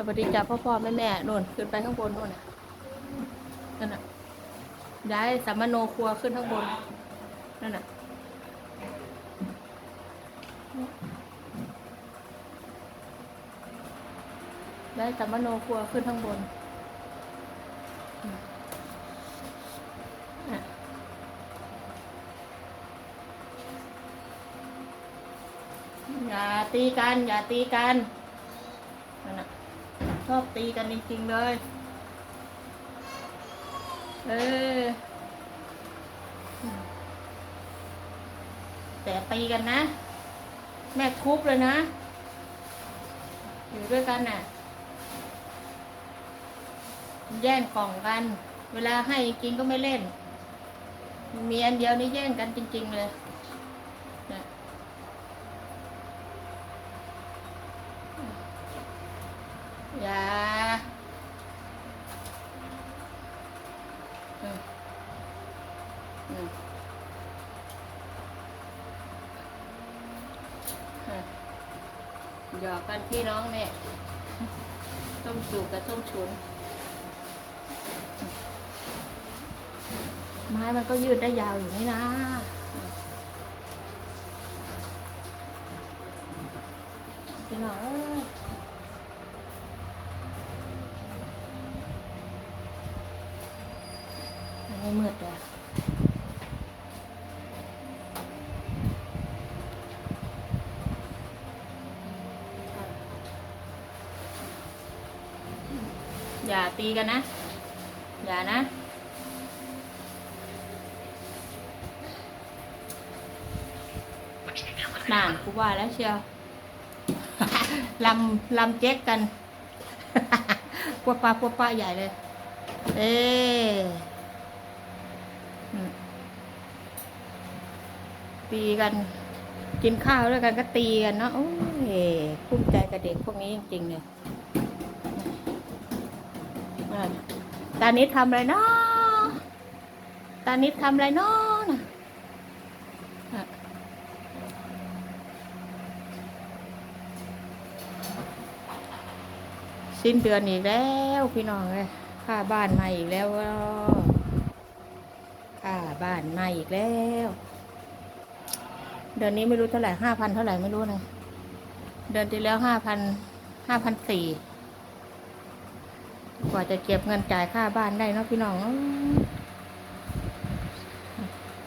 สวัสดีจ้าพ่อพ่อแม่แม่นู่นขึ้นไปข้างบนนู่นน่ะนั่นน่ะย้ายสามโนครัวขึ้นข้างบนนั่นน่ะย้ายสามโนครัวขึ้นข้างบนน่ะอย่าตีกัน อย่าตีกัน ชอบตีกันจริงๆเลย เออ แต่ตีกันนะ แม่ทุบเลยนะ อยู่ด้วยกันน่ะ แย่งกล่องกัน เวลาให้จริงก็ไม่เล่น มีอันเดียวนี่แย่งกันจริง ๆ เลยเนี่ย อย่าอืมอืมอะหยอกกันพี่น้องเนี่ยต้มจูบกับต้มฉุน ไม้มันก็ยืดได้ยาวอยู่นี่นะพี่น้องเอ้ยมัน ไม่มืดเลยอย่าตีกันนะ อย่านะน่านกูว่าแล้วเชียวลำลำเจ๊กกันปวดปลาปวดปลาใหญ่เลย เอ๊ะอื ตีกัน กินข้าวด้วยกันก็ตีกันเนาะโอ้ยภูมิใจกับเด็กพวกนี้จริงๆเลยอะตานิดทำอะไรเนาะตานิดทำอะไรเนาะนะสิ้นเดือนอีกแล้วพี่น้องเลยค่าบ้านมาอีกแล้วค่าบ้านมาอีกแล้ว เดือนนี้ไม่รู้เท่าไหร่ห้าพันเท่าไหร่ไม่รู้นะเดือนที่แล้วห้าพันห้าพันสี่กว่าจะเก็บเงินจ่ายค่าบ้านได้เนาะพี่น้อง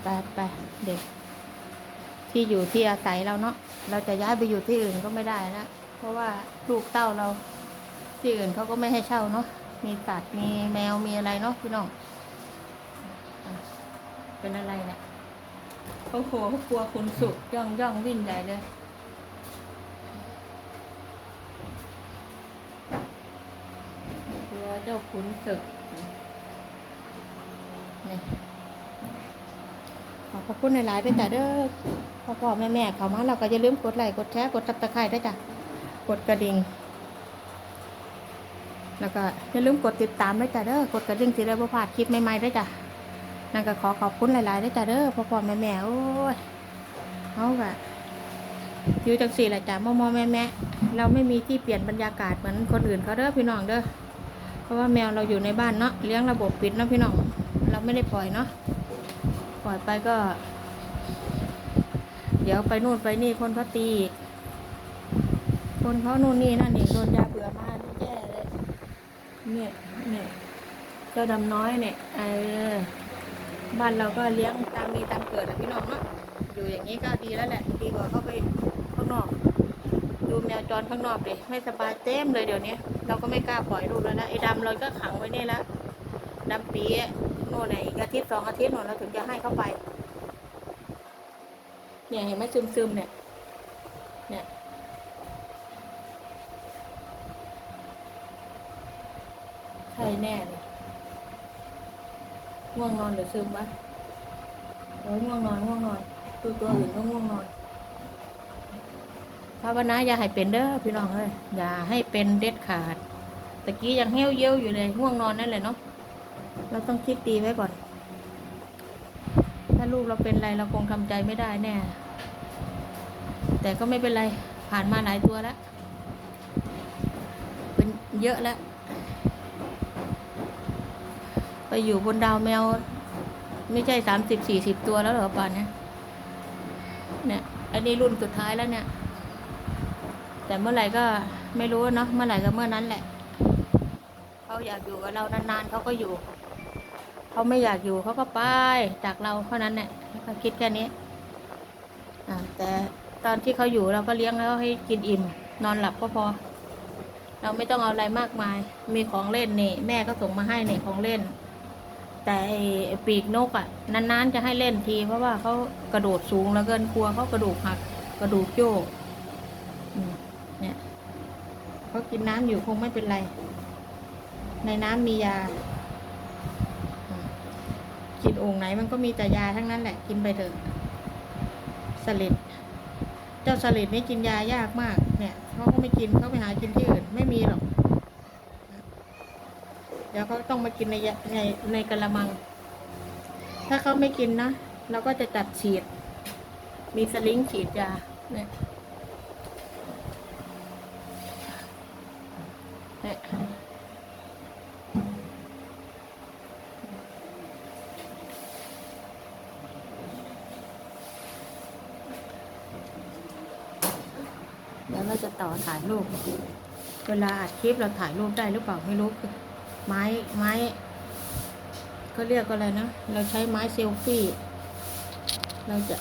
ไปไปเด็ก ที่อยู่ที่อาศัยเราเนาะเราจะย้ายไปอยู่ที่อื่นก็ไม่ได้นะเพราะว่าลูกเต้าเรา ที่อื่นเขาก็ไม่ให้เช่าเนาะมีสัตว์มีแมวมีอะไรเนาะพี่น้องเป็นอะไรเนี่ย เขาโหเขากลัวคุณสุกย่องย่องวิ่งใหญ่เลยกลัวเจ้าขุนศึกนี่ขอบพระคุณหลายๆด้วยจ้ะเด้อพ่อพ่อแม่แม่เขามาเราก็อย่าลืมกดไลค์กดแชร์กดตับตะไคร้ด้วยจ้ะกดกระดิ่งแล้วก็อย่าลืมกดติดตามด้วยจ้ะเด้อกดกระดิ่งสิได้บ่พลาดคลิปใหม่ๆด้วยจ้ะ นั่นก็ขอขอบคุณหลายๆด้วยจ้ะเด้อพ่อพ่อแม่แม่โอ้ยเอากะอยู่จังสี่แหละจ้ะมอมอแม่แม่เราไม่มีที่เปลี่ยนบรรยากาศเหมือนคนอื่นเขาเด้อพี่น้องเด้อเพราะว่าแมวเราอยู่ในบ้านเนาะเลี้ยงระบบปิดเนาะพี่น้องเราไม่ได้ปล่อยเนาะปล่อยไปก็ เดี๋ยวไปนู่นไปนี่คนเขาตีคนเขานู่นนี่นั่นนี่โดนยาเบื่อมาแย่เลยเนี่ยเนี่ยเจ้าดำน้อยเนี่ยเออ บ้านเราก็เลี้ยงตามมีตามเกิดอะพี่น้องเนาะอยู่อย่างนี้ก็ดีแล้วแหละ ดีกว่าเข้าไปข้างนอก ดูแมวจรข้างนอกดิไม่สบายเต็มเลยเดี๋ยวนี้ เราก็ไม่กล้าปล่อยลูกแล้วนะไอ้ดำเราก็ขังไว้นี่แล้วดำปีโน่นไหนอาทิตย์สองอาทิตย์โน่นเราถึงจะให้เข้าไป เนี่ยเห็นไหมซึมซึมๆเนี่ย เนี่ยใช่แน่เลย ง่วงนอนหรือซึมวะโอ้ยง่วงนอนง่วงนอนตัวตัวอื่นก็ง่วงนอนภาวนาอย่าให้เป็นเด้อพี่น้องเอ้ยอย่าให้เป็นเด็ดขาดตะกี้ยังเหี้ยวเยี่ยวอยู่เลยง่วงนอนนั่นแหละเนาะเราต้องคิดดีไว้ก่อน ถ้าลูกเราเป็นอะไรเราคงทำใจไม่ได้แน่ แต่ก็ไม่เป็นไรผ่านมาหลายตัวแล้วเป็นเยอะแล้ว ไปอยู่บนดาวแมว ไม่ใช่สามสิบสี่สิบตัวแล้วเหรอป่านเนี้ยเนี่ยอันนี้รุ่นสุดท้ายแล้วเนี่ย แต่เมื่อไหร่ก็ไม่รู้เนาะเมื่อไหร่ก็เมื่อนั้นแหละเขาอยากอยู่กับเรานานๆเขาก็อยู่เขาไม่อยากอยู่เขาก็ไปจากเราเท่านั้นเนี่ยเขาคิดแค่นี้อ่าแต่ตอนที่เขาอยู่เราก็เลี้ยงแล้วให้กินอิ่ม นอนหลับก็พอ เราไม่ต้องเอาอะไรมากมาย มีของเล่นนี่ แม่ก็ส่งมาให้นี่ของเล่น แต่ปีกนกอะ นานๆจะให้เล่นที เพราะว่าเขากระโดดสูงแล้วเกินกลัวเขากระดูกหัก กระดูกโยกเนี่ยเขากินน้ำอยู่คงไม่เป็นไร ในน้ำมียากินโอ่งไหนมันก็มีแต่ยาทั้งนั้นแหละ กินไปเถอะสลิดเจ้าสลิดนี่กินยายากมาก เนี่ยเขาก็ไม่กินเขาไปหากินที่อื่นไม่มีหรอก เดี๋ยวเขาต้องมากินในในในกระมัง ถ้าเขาไม่กินนะเราก็จะจับฉีด มีสลิงฉีดยาเนี่ยเนี่ยเดี๋ยวเราจะต่อถ่ายรูป เวลาอัดคลิปเราถ่ายรูปได้หรือเปล่าไม่รู้ ไม้ไม้เขาเรียกอะไรนะ เราใช้ไม้เซลฟี่ เราจะ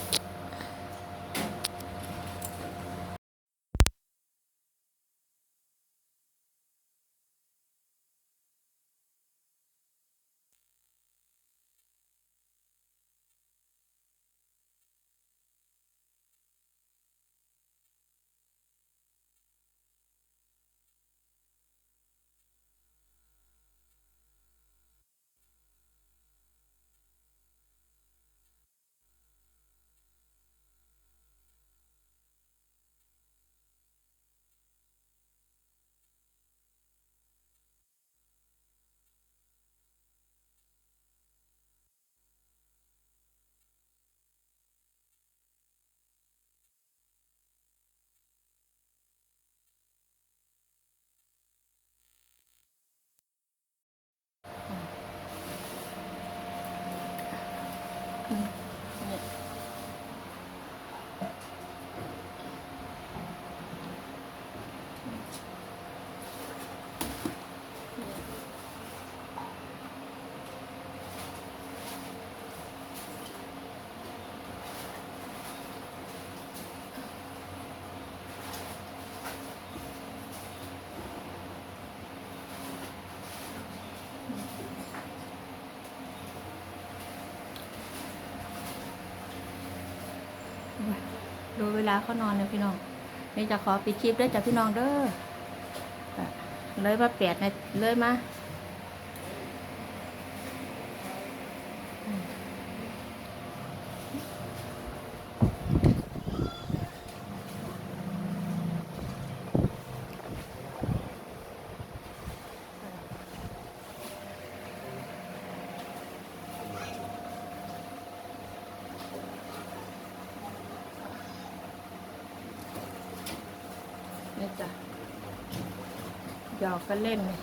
เนี่ย ดูเวลาเขานอนเลยพี่น้องนี่จะขอปิดคลิปด้วยจากพี่น้องเด้อเลยมาแปดนะเลยมา หยอกกันเล่นเลย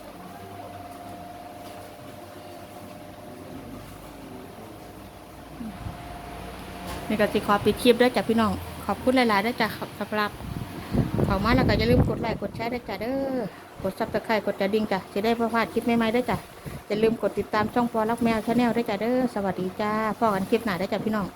นี่ก็สิขอปิดคลิปด้วยจ้ะพี่น้อง ขอบคุณหลายๆด้วยจ้ะสำหรับขามาแล้วก็อย่าลืมกดไลค์กดแชร์ด้วยจ้ะเด้อกดซับสไครต์กดกระดิ่งจ้ะจะได้พลาดคลิปใหม่ๆด้วยจ้ะอย่าลืมกดติดตามช่องพอรักแมวชาแนลด้วยจ้ะเด้อสวัสดีจ้าพ่อกันคลิปหน้าด้วยจ้ะพี่น้อง